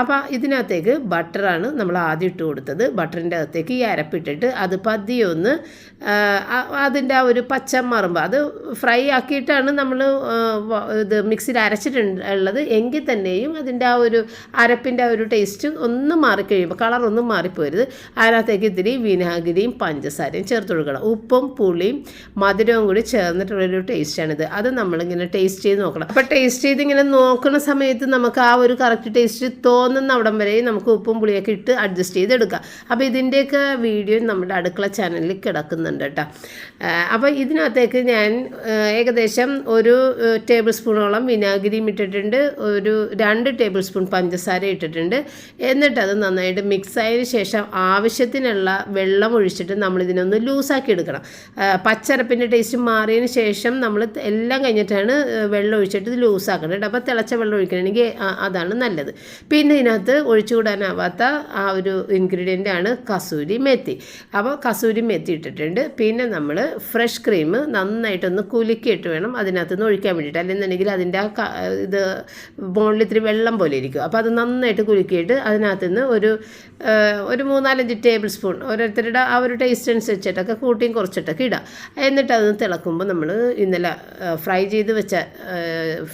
അപ്പോൾ ഇതിനകത്തേക്ക് ബട്ടറാണ് നമ്മൾ ആദ്യം ഇട്ട് കൊടുത്തത്. ബട്ടറിന്റെ അകത്തേക്ക് ഈ അരപ്പിട്ടിട്ട് അത് പതിയൊന്ന് അതിന്റെ ആ ഒരു പച്ച മറുമ്പോൾ അത് ഫ്രൈ ആക്കിയിട്ടാണ് നമ്മൾ ഇത് മിക്സിയിൽ അരച്ചിട്ടുള്ളത് എങ്കിൽ തന്നെയും അതിന്റെ ആ ഒരു അരപ്പിന്റെ ആ ഒരു ടേസ്റ്റ് ഒന്ന് മാറിക്കഴിയുമ്പോൾ കളറൊന്നും മാറിപ്പോരുത്. അതിനകത്തേക്ക് ഇത്തിരി വിനാഗിരിയും പഞ്ചസാരയും ചേർത്ത് കൊടുക്കണം. ഉപ്പും പുളിയും മധുരവും കൂടി ചേർന്നിട്ടുള്ളൊരു ടേസ്റ്റാണിത്. അത് നമ്മളിങ്ങനെ ടേസ്റ്റ് ചെയ്ത് നോക്കണം. അപ്പോൾ ടേസ്റ്റ് ചെയ്ത് ഇങ്ങനെ നോക്കുന്ന സമയത്ത് നമുക്ക് ആ ഒരു കറക്റ്റ് ടേസ്റ്റ് തോന്നുന്ന അവിടം വരെ നമുക്ക് ഉപ്പും പുളിയൊക്കെ ഇട്ട് അഡ്ജസ്റ്റ് ചെയ്തെടുക്കാം. അപ്പോൾ ഇതിന്റെയൊക്കെ വീഡിയോ നമ്മുടെ അടുക്കള ചാനലിൽ കിടക്കുന്നുണ്ട് കേട്ടോ. അപ്പോൾ ഇതിനകത്തേക്ക് ഞാൻ ഏകദേശം ഒരു ടേബിൾ സ്പൂണോളം വിനാഗിരിയും ഇട്ടിട്ടുണ്ട്. ഒരു രണ്ട് ടേബിൾ സ്പൂൺ പഞ്ചസാര ഇട്ടിട്ടുണ്ട്. എന്നിട്ട് അത് നന്നായിട്ട് മിക്സ് ആയതിനു ശേഷം ആവശ്യത്തിനുള്ള വെള്ളം ഒഴിച്ചിട്ട് നമ്മളിതിനൊന്ന് ലൂസാക്കി എടുക്കണം. പച്ചരപ്പിന്റെ ടേസ്റ്റ് മാറിയതിന് ശേഷം നമ്മൾ എല്ലാം കഴിഞ്ഞിട്ടാണ് വെള്ളം ഒഴിച്ചിട്ട് ഇത് ലൂസാക്കണം അപ്പോൾ തിളച്ച വെള്ളം ഒഴിക്കണമെങ്കിൽ അതാണ് നല്ലത്. പിന്നെ ഇതിനകത്ത് ഒഴിച്ചുകൂടാനാവാത്ത ആ ഒരു ഇൻഗ്രീഡിയന്റ് ആണ് കസൂരി മെത്തി. അപ്പോൾ കസൂരി മെത്തി ഇട്ടിട്ടുണ്ട്. പിന്നെ നമ്മൾ ഫ്രഷ് ക്രീം നന്നായിട്ടൊന്ന് കുലുക്കിയിട്ട് വേണം അതിനകത്ത് നിന്ന് ഒഴിക്കാൻ വേണ്ടിയിട്ട്. അല്ലെന്നുണ്ടെങ്കിൽ അതിന്റെ ആ ഇത് ബോണിൽ ഇത്തിരി വെള്ളം പോലെ ഇരിക്കും. അപ്പോൾ അത് നന്നായിട്ട് കുലുക്കിയിട്ട് അതിനകത്ത് നിന്ന് ഒരു ഒരു മൂന്നാലഞ്ച് ടേബിൾ സ്പൂൺ ഓരോരുത്തരുടെ ആ ഒരു ടേസ്റ്റ് അനുസരിച്ചിട്ടൊക്കെ കൂട്ടിയും കുറച്ചിട്ടൊക്കെ ഇടാം. എന്നിട്ട് അത് തിളക്കുമ്പോൾ നമ്മൾ ഇന്നലെ ഫ്രൈ ചെയ്ത് വെച്ച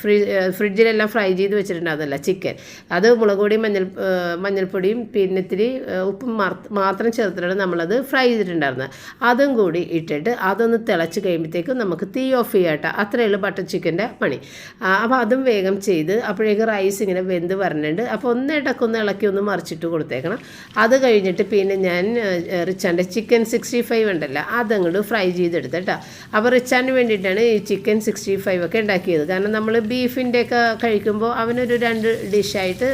ഫ്രി ഫ്രിഡ്ജിലെല്ലാം ഫ്രൈ ചെയ്ത് വെച്ചിട്ടുണ്ടായിരുന്നല്ല ചിക്കൻ. അത് മുളക് പൊടിയും മഞ്ഞൾ മഞ്ഞൾപ്പൊടിയും പിന്നെ ഇത്തിരി ഉപ്പും മാത്രം ചേർത്തിട്ടാണ് നമ്മളത് ഫ്രൈ ചെയ്തിട്ടുണ്ടായിരുന്നത്. അതും കൂടി ഇട്ടിട്ട് അതൊന്ന് തിളച്ച് കഴിയുമ്പോഴത്തേക്കും നമുക്ക് തീ ഓഫ് ചെയ്യാട്ടോ അത്രയേ ഉള്ളൂ ബട്ടർ ചിക്കന്റെ പണി. അപ്പോൾ അതും വേഗം ചെയ്ത് അപ്പോഴേക്കും റൈസ് ഇങ്ങനെ വെന്ത് വരണുണ്ട്. അപ്പോൾ ഒന്ന് ഇടക്കൊന്ന് ഇളക്കി ഒന്ന് മറിച്ചിട്ട് കൊടുത്തേക്കണം. അത് കഴിഞ്ഞിട്ട് പിന്നെ ഞാൻ റിച്ചാന്റെ ചിക്കൻ സിക്സ്റ്റി ഫൈവ് ഉണ്ടല്ലോ അതങ്ങോട്ട് ഫ്രൈ ചെയ്തെടുത്ത് കേട്ടോ. അപ്പോൾ റിച്ചാന് വേണ്ടിയിട്ടാണ് ഈ ചിക്കൻ സിക്സ്റ്റി ഫൈവ് ഒക്കെ ഉണ്ടാക്കിയത്. കാരണം നമ്മൾ ബീഫിന്റെ ഒക്കെ കഴിക്കുമ്പോൾ അവനൊരു രണ്ട് ഡിഷായിട്ട്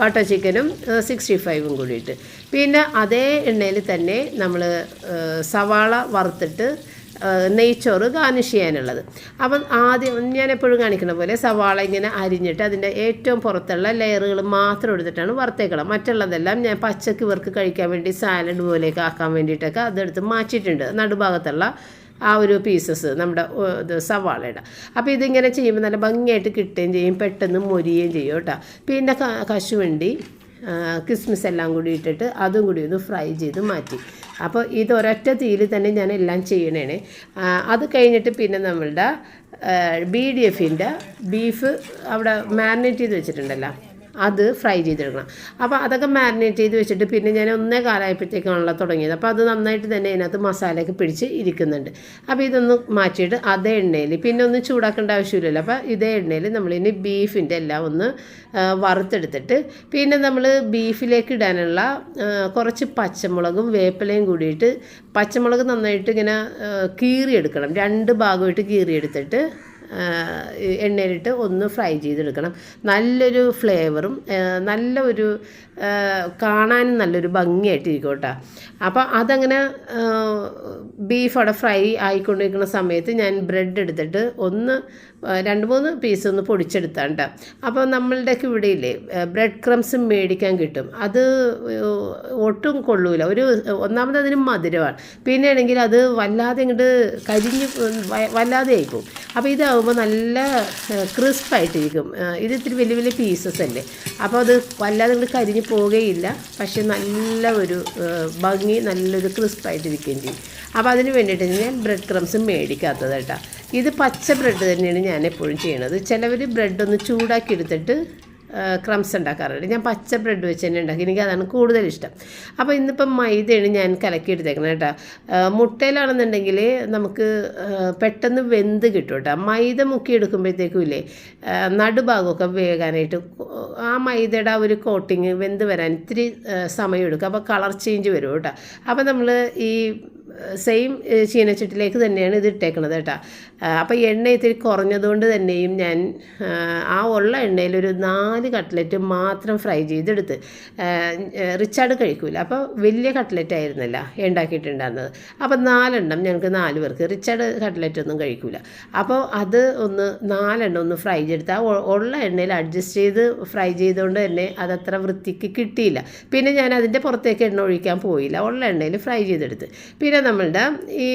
ബട്ടർ ചിക്കനും സിക്സ്റ്റി ഫൈവും കൂടിയിട്ട്. പിന്നെ അതേ എണ്ണയിൽ തന്നെ നമ്മൾ സവാള വറുത്തിട്ട് നെയ്ച്ചോറ് ഗാർണിഷ് ചെയ്യാനുള്ളത്. അപ്പം ആദ്യം ഞാൻ എപ്പോഴും കാണിക്കുന്ന പോലെ സവാള ഇങ്ങനെ അരിഞ്ഞിട്ട് അതിന്റെ ഏറ്റവും പുറത്തുള്ള ലെയറുകൾ മാത്രം എടുത്തിട്ടാണ് വറുത്തേക്കണം മറ്റുള്ളതെല്ലാം ഞാൻ പച്ചക്ക് ഇവർക്ക് കഴിക്കാൻ വേണ്ടി സാലഡ് പോലെയൊക്കെ ആക്കാൻ വേണ്ടിയിട്ടൊക്കെ അതെടുത്ത് മാറ്റിയിട്ടുണ്ട്. നടുഭാഗത്തുള്ള ആ ഒരു പീസസ് നമ്മുടെ ഇത് സവാളയുടെ. അപ്പോൾ ഇതിങ്ങനെ ചെയ്യുമ്പോൾ നല്ല ഭംഗിയായിട്ട് കിട്ടുകയും ചെയ്യും പെട്ടെന്ന് മൊരിയുകയും ചെയ്യും കേട്ടോ. പിന്നെ കശുവണ്ടി കിസ്മിസ് എല്ലാം കൂടി ഇട്ടിട്ട് അതും കൂടി ഒന്ന് ഫ്രൈ ചെയ്ത് മാറ്റി. അപ്പോൾ ഇത് ഒരൊറ്റ തീയിൽ തന്നെ ഞാൻ എല്ലാം ചെയ്യണേ അത് കഴിഞ്ഞിട്ട് പിന്നെ നമ്മളുടെ ബി ഡി എഫിന്റെ ബീഫ് അവിടെ മാരിനേറ്റ് ചെയ്ത് വെച്ചിട്ടുണ്ടല്ലോ. അത് ഫ്രൈ ചെയ്തെടുക്കണം. അപ്പോൾ അതൊക്കെ മാരിനേറ്റ് ചെയ്ത് വെച്ചിട്ട് പിന്നെ ഞാൻ ഒന്നേ കാലമായപ്പോഴത്തേക്കാണല്ലോ തുടങ്ങിയത്. അപ്പോൾ അത് നന്നായിട്ട് തന്നെ അതിനകത്ത് മസാലയൊക്കെ പിടിച്ച് ഇരിക്കുന്നുണ്ട്. അപ്പോൾ ഇതൊന്ന് മാറ്റിയിട്ട് അതേ എണ്ണയിൽ പിന്നെ ഒന്നും ചൂടാക്കേണ്ട ആവശ്യമില്ലല്ലോ. അപ്പോൾ ഇതേ എണ്ണയിൽ നമ്മളിനി ബീഫിന്റെ എല്ലാം ഒന്ന് വറുത്തെടുത്തിട്ട് പിന്നെ നമ്മൾ ബീഫിലേക്ക് ഇടാനുള്ള കുറച്ച് പച്ചമുളകും വേപ്പിലയും കൂടിയിട്ട് പച്ചമുളക് നന്നായിട്ട് ഇങ്ങനെ കീറിയെടുക്കണം. രണ്ട് ഭാഗമായിട്ട് കീറിയെടുത്തിട്ട് എണ്ണയിലിട്ട് ഒന്ന് ഫ്രൈ ചെയ്തെടുക്കണം. നല്ലൊരു ഫ്ലേവറും നല്ല ഒരു കാണാനും നല്ലൊരു ഭംഗിയായിട്ടിരിക്കും കേട്ടോ അപ്പോൾ അതങ്ങനെ ബീഫ് അവിടെ ഫ്രൈ ആയിക്കൊണ്ടിരിക്കുന്ന സമയത്ത് ഞാൻ ബ്രെഡ് എടുത്തിട്ട് ഒന്ന് രണ്ട് മൂന്ന് പീസ് ഒന്ന് പൊടിച്ചെടുത്താണ് കേട്ടോ അപ്പോൾ നമ്മളുടെയൊക്കെ ഇവിടെ ഇല്ലേ ബ്രെഡ് ക്രംസ് മേടിക്കാൻ കിട്ടും. അത് ഒട്ടും കൊള്ളൂല. ഒരു ഒന്നാമത് അതിന് മധുരമാണ്. പിന്നെ ആണെങ്കിൽ അത് വല്ലാതെ ഇങ്ങോട്ട് കരിഞ്ഞ് വല്ലാതെ ആയിപ്പോവും. അപ്പോൾ ഇതാവുമ്പോൾ നല്ല ക്രിസ്പായിട്ടിരിക്കും ഇത് ഇത്തിരി വലിയ വലിയ പീസസ് അല്ലേ? അപ്പോൾ അത് വല്ലാതെ ഇങ്ങോട്ട് കരിഞ്ഞ് പോവുകയില്ല. പക്ഷെ നല്ല ഒരു ഭംഗി നല്ലൊരു ക്രിസ്പായിട്ടിരിക്കുകയും ചെയ്യും അപ്പോൾ അതിന് വേണ്ടിയിട്ട് ഞാൻ ബ്രെഡ് ക്രംസ് മേടിക്കാത്തത് കേട്ടോ ഇത് പച്ച ബ്രെഡ് തന്നെയാണ് ഞാൻ എപ്പോഴും ചെയ്യണത്. ചിലവർ ബ്രെഡ് ഒന്ന് ചൂടാക്കി എടുത്തിട്ട് ക്രംസ് ഉണ്ടാക്കാറുണ്ട്. ഞാൻ പച്ച ബ്രെഡ് വെച്ച് തന്നെ ഉണ്ടാക്കി. എനിക്ക് അതാണ് കൂടുതൽ ഇഷ്ടം. അപ്പോൾ ഇന്നിപ്പം മൈദയാണ് ഞാൻ കലക്കിയെടുത്തേക്കുന്നത് കേട്ടോ. ആ, മുട്ടയിലാണെന്നുണ്ടെങ്കിൽ നമുക്ക് പെട്ടെന്ന് വെന്ത് കിട്ടും കേട്ടോ. മൈദ മുക്കി എടുക്കുമ്പോഴത്തേക്കും ഇല്ലേ നടുഭാഗമൊക്കെ വേകാനായിട്ട് ആ മൈദയുടെ ആ ഒരു കോട്ടിങ് വെന്ത് വരാൻ ഇത്തിരി സമയം എടുക്കും അപ്പോൾ കളർ ചേഞ്ച് വരും കേട്ടോ. അപ്പോൾ നമ്മൾ ഈ സെയിം ചീനച്ചട്ടിലേക്ക് തന്നെയാണ് ഇത് ഇട്ടേക്കണത് കേട്ടോ. അപ്പോൾ എണ്ണ ഇത്തിരി കുറഞ്ഞതുകൊണ്ട് തന്നെയും ഞാൻ ആ, ഉള്ള എണ്ണയിൽ ഒരു നാല് കട്ട്ലറ്റ് മാത്രം ഫ്രൈ ചെയ്തെടുത്ത് റിച്ചാർഡ് കഴിക്കൂല. അപ്പോൾ വലിയ കട്ട്ലറ്റ് ആയിരുന്നല്ല ഉണ്ടാക്കിയിട്ടുണ്ടായിരുന്നത്. അപ്പോൾ നാലെണ്ണം ഞങ്ങൾക്ക് നാല് പേർക്ക് റിച്ചാർഡ് കട്ട്ലറ്റ് ഒന്നും കഴിക്കൂല. അപ്പോൾ അത് ഒന്ന് നാലെണ്ണം ഒന്ന് ഫ്രൈ ചെയ്തെടുത്ത് ആ ഉള്ള എണ്ണയിൽ അഡ്ജസ്റ്റ് ചെയ്ത് ഫ്രൈ ചെയ്തുകൊണ്ട് തന്നെ അതത്ര വൃത്തിക്ക് കിട്ടിയില്ല. പിന്നെ ഞാൻ അതിന്റെ പുറത്തേക്ക് എണ്ണ ഒഴിക്കാൻ പോയില്ല. ഉള്ള എണ്ണയിൽ ഫ്രൈ ചെയ്തെടുത്ത്. പിന്നെ നമ്മളുടെ ഈ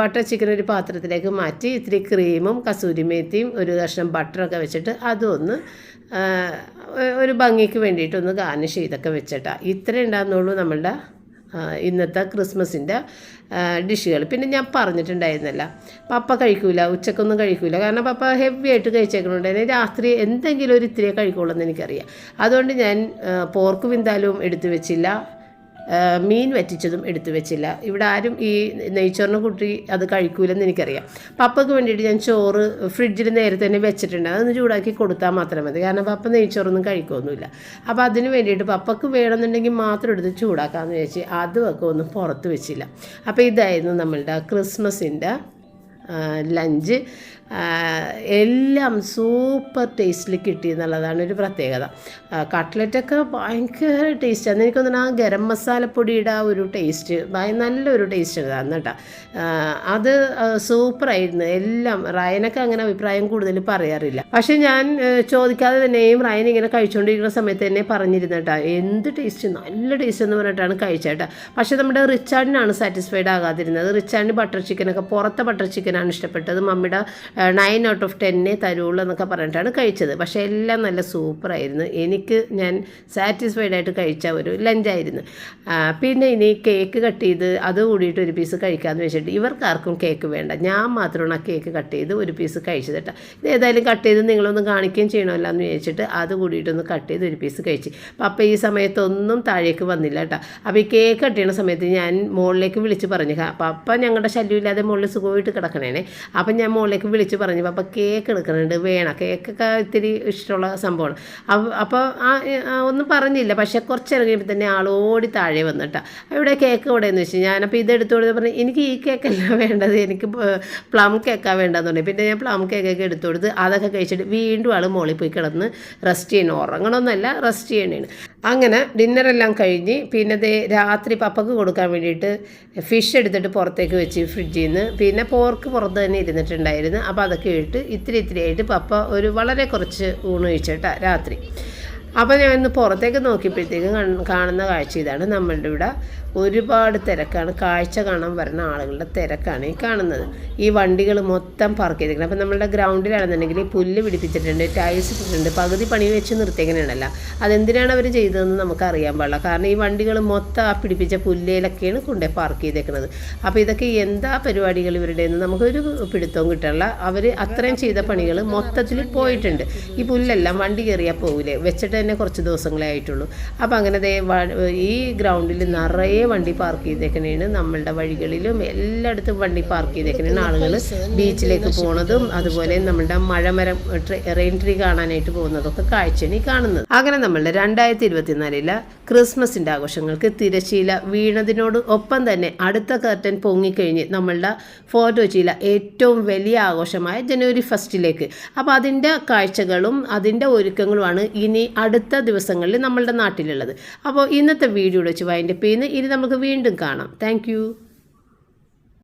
ബട്ടർ ചിക്കൻ ഒരു പാത്രത്തിലേക്ക് മാറ്റി ഇത്തിരി ക്രീമും കസൂരി മേത്തിയും ഒരു കഷ്ണം ബട്ടറൊക്കെ വെച്ചിട്ട് അതൊന്ന് ഒരു ഭംഗിക്ക് വേണ്ടിയിട്ടൊന്ന് ഗാർണിഷ് ചെയ്തൊക്കെ വെച്ചിട്ടാണ് ഇത്ര ഉണ്ടാകുന്നുള്ളൂ നമ്മളുടെ ഇന്നത്തെ ക്രിസ്മസിന്റെ ഡിഷുകൾ. പിന്നെ ഞാൻ പറഞ്ഞിട്ടുണ്ടായിരുന്നല്ല പപ്പ കഴിക്കൂല ഉച്ചക്കൊന്നും കഴിക്കൂല. കാരണം പപ്പ ഹെവി ആയിട്ട് കഴിച്ചേക്കണുണ്ട് രാത്രി എന്തെങ്കിലും ഒരു ഇത്തിരിയെ കഴിക്കുള്ളൂ എന്ന് എനിക്കറിയാം. അതുകൊണ്ട് ഞാൻ പോർക്ക് വിന്താലും എടുത്തു വെച്ചില്ല. മീൻ വറ്റിച്ചതും എടുത്തു വെച്ചില്ല. ഇവിടെ ആരും ഈ നെയ്ച്ചോറിനെ കുട്ടി അത് കഴിക്കൂലെന്ന് എനിക്കറിയാം. പപ്പയ്ക്ക് വേണ്ടിയിട്ട് ഞാൻ ചോറ് ഫ്രിഡ്ജിൽ നേരത്തെ തന്നെ വെച്ചിട്ടുണ്ട്. അതൊന്ന് ചൂടാക്കി കൊടുത്താൽ മാത്രം മതി. കാരണം പപ്പ നെയ്ച്ചോറൊന്നും കഴിക്കുമൊന്നുമില്ല അപ്പോൾ അതിന് വേണ്ടിയിട്ട് പപ്പയ്ക്ക് വേണമെന്നുണ്ടെങ്കിൽ മാത്രം എടുത്ത് ചൂടാക്കാമെന്ന് ചോദിച്ച് അതുമൊക്കെ ഒന്നും പുറത്ത് വെച്ചില്ല. അപ്പോൾ ഇതായിരുന്നു നമ്മളുടെ ക്രിസ്മസിന്റെ ലഞ്ച്. എല്ലാം സൂപ്പർ ടേസ്റ്റിൽ കിട്ടി എന്നുള്ളതാണ് ഒരു പ്രത്യേകത. കട്ട്ലറ്റൊക്കെ ഭയങ്കര ടേസ്റ്റാണ് എനിക്ക് തോന്നുന്നു ആ ഗരം മസാലപ്പൊടിയുടെ ആ ഒരു ടേസ്റ്റ് നല്ലൊരു ടേസ്റ്റ് ഉണ്ടായിരുന്നു കേട്ടോ. അത് സൂപ്പറായിരുന്നു. എല്ലാം റയനൊക്കെ അങ്ങനെ അഭിപ്രായം കൂടുതൽ പറയാറില്ല. പക്ഷെ ഞാൻ ചോദിക്കാതെ തന്നെയും റയൻ ഇങ്ങനെ കഴിച്ചുകൊണ്ടിരിക്കുന്ന സമയത്ത് തന്നെ പറഞ്ഞിരുന്നു കേട്ടോ. എന്ത് ടേസ്റ്റ് നല്ല ടേസ്റ്റ് എന്ന് പറഞ്ഞിട്ടാണ് കഴിച്ചേട്ടാ പക്ഷെ നമ്മുടെ റിച്ചാർഡിനാണ് സാറ്റിസ്ഫൈഡ് ആകാതിരുന്നത്. റിച്ചാർഡിന് ബട്ടർ ചിക്കനൊക്കെ പുറത്തെ ബട്ടർ ചിക്കനാണ് ഇഷ്ടപ്പെട്ടത്. മമ്മിയുടെ നയൻ ഔട്ട് ഓഫ് ടെന്നേ തരുള്ളൂ എന്നൊക്കെ പറഞ്ഞിട്ടാണ് കഴിച്ചത്. പക്ഷേ എല്ലാം നല്ല സൂപ്പറായിരുന്നു. എനിക്ക് ഞാൻ സാറ്റിസ്ഫൈഡ് ആയിട്ട് കഴിച്ച ഒരു ലഞ്ചായിരുന്നു പിന്നെ ഇനി കേക്ക് കട്ട് ചെയ്ത് അത് കൂടിയിട്ട് ഒരു പീസ് കഴിക്കാമെന്ന് വെച്ചിട്ട് ഇവർക്കാർക്കും കേക്ക് വേണ്ട. ഞാൻ മാത്രമാണ് ആ കേക്ക് കട്ട് ചെയ്ത് ഒരു പീസ് കഴിച്ചത് കേട്ടോ ഇത് ഏതായാലും കട്ട് ചെയ്ത് നിങ്ങളൊന്ന് കാണിക്കുകയും ചെയ്യണമല്ലോ എന്ന് വിചാരിച്ചിട്ട് അത് കൂടിയിട്ടൊന്ന് കട്ട് ചെയ്ത് ഒരു പീസ് കഴിച്ച്. പപ്പ ഈ സമയത്തൊന്നും താഴേക്ക് വന്നില്ല കേട്ടോ അപ്പോൾ ഈ കേക്ക് കട്ട് ചെയ്യുന്ന സമയത്ത് ഞാൻ മുകളിലേക്ക് വിളിച്ച് പറഞ്ഞു. അപ്പം പപ്പ ഞങ്ങളുടെ ശല്യമില്ലാതെ മുകളിൽ സുഖമായിട്ട് കിടക്കണേനെ. അപ്പം ഞാൻ മുകളിലേക്ക് വിളിച്ച് പറഞ്ഞു അപ്പോൾ കേക്ക് എടുക്കുന്നുണ്ട് വേണം. കേക്കൊക്കെ ഇത്തിരി ഇഷ്ടമുള്ള സംഭവമാണ്. അപ്പോൾ ആ ഒന്നും പറഞ്ഞില്ല. പക്ഷേ കുറച്ച് ഇറങ്ങിയപ്പോൾ തന്നെ ആളോടി താഴെ വന്നിട്ടാ ഇവിടെ കേക്ക് ഇവിടെ എന്ന് വെച്ചാൽ ഞാനപ്പോൾ ഇത് എടുത്തു കൊടുത്ത് പറഞ്ഞു എനിക്ക് ഈ കേക്കല്ല വേണ്ടത്. എനിക്ക് പ്ലം കേക്കാണ് വേണ്ടതെന്ന് പറഞ്ഞു. പിന്നെ ഞാൻ പ്ലം കേക്കൊക്കെ എടുത്തു കൊടുത്ത് അതൊക്കെ കഴിച്ചിട്ട് വീണ്ടും ആൾ മോളിൽ പോയി കിടന്ന് റെസ്റ്റ് ചെയ്യണം ഉറങ്ങണമെന്നല്ല റെസ്റ്റ് ചെയ്യണേണ് അങ്ങനെ ഡിന്നറെല്ലാം കഴിഞ്ഞ് പിന്നെ ദേ രാത്രി പപ്പക്ക് കൊടുക്കാൻ വേണ്ടിയിട്ട് ഫിഷ് എടുത്തിട്ട് പുറത്തേക്ക് വെച്ച് ഫ്രിഡ്ജിൽ നിന്ന് പിന്നെ പോർക്ക് പുറത്ത് തന്നെ ഇരുന്നിട്ടുണ്ടായിരുന്നു. അപ്പോൾ അതൊക്കെ ഇട്ട് ഇത്തിരി ഇത്തിരി ആയിട്ട് പപ്പ ഒരു വളരെ കുറച്ച് ഊണ് കഴിച്ചിട്ടാ രാത്രി. അപ്പോൾ ഞാൻ ഇന്ന് പുറത്തേക്ക് നോക്കിയപ്പോഴത്തേക്കും കാണുന്ന കാഴ്ച ഇതാണ്. നമ്മളുടെ ഇവിടെ ഒരുപാട് തിരക്കാണ്. കാഴ്ച കാണാൻ വരുന്ന ആളുകളുടെ തിരക്കാണ് ഈ കാണുന്നത്. ഈ വണ്ടികൾ മൊത്തം പാർക്ക് ചെയ്തിരിക്കുന്നത്. അപ്പോൾ നമ്മളുടെ ഗ്രൗണ്ടിലാണെന്നുണ്ടെങ്കിൽ പുല്ല് പിടിപ്പിച്ചിട്ടുണ്ട് ടൈൽസ് ഇട്ടിട്ടുണ്ട് പകുതി പണി വെച്ച് നിർത്തിയങ്ങനെയാണല്ല അതെന്തിനാണ് അവർ ചെയ്തതെന്ന് നമുക്ക് അറിയാൻ പാടില്ല. കാരണം ഈ വണ്ടികൾ മൊത്തം ആ പിടിപ്പിച്ച പുല്ലയിലൊക്കെയാണ് കൊണ്ടുപോയി പാർക്ക് ചെയ്തേക്കുന്നത് അപ്പോൾ ഇതൊക്കെ എന്താ പരിപാടികൾ ഇവരുടെ എന്ന് നമുക്കൊരു പിടുത്തവും കിട്ടാനുള്ള അവർ അത്രയും ചെയ്ത പണികൾ മൊത്തത്തിൽ പോയിട്ടുണ്ട്. ഈ പുല്ലെല്ലാം വണ്ടി കയറിയാൽ പോകില്ലേ വെച്ചിട്ട് തന്നെ കുറച്ച് ദിവസങ്ങളേ ആയിട്ടുള്ളൂ. അപ്പോൾ അങ്ങനെ ദേ ഈ ഗ്രൗണ്ടിൽ നിറയെ വണ്ടി പാർക്ക് ചെയ്തേക്കണേണ് നമ്മളുടെ വഴികളിലും എല്ലായിടത്തും വണ്ടി പാർക്ക് ചെയ്തേക്കണേണ് ആളുകൾ ബീച്ചിലേക്ക് പോണതും അതുപോലെ നമ്മളുടെ മഴമരം റെയിൻ ട്രീ കാണാനായിട്ട് പോകുന്നതൊക്കെ കാഴ്ചയാണ് ഈ കാണുന്നത്. അങ്ങനെ നമ്മളുടെ രണ്ടായിരത്തി ഇരുപത്തിനാലിലെ ക്രിസ്മസിന്റെ ആഘോഷങ്ങൾക്ക് തിരശീല വീണതിനോട് ഒപ്പം തന്നെ അടുത്ത കർട്ടൻ പൊങ്ങിക്കഴിഞ്ഞ് നമ്മളുടെ ഫോർട്ടോച്ചിയിലെ ഏറ്റവും വലിയ ആഘോഷമായ ജനുവരി ഫസ്റ്റിലേക്ക്. അപ്പോൾ അതിന്റെ കാഴ്ചകളും അതിന്റെ ഒരുക്കങ്ങളുമാണ് ഇനി അടുത്ത ദിവസങ്ങളിൽ നമ്മളുടെ നാട്ടിലുള്ളത്. അപ്പോൾ ഇന്നത്തെ വീഡിയോ വെച്ച് വൈൻഡപ്പ് ചെയ്യുന്നു. ഇനി നമുക്ക് വീണ്ടും കാണാം. താങ്ക്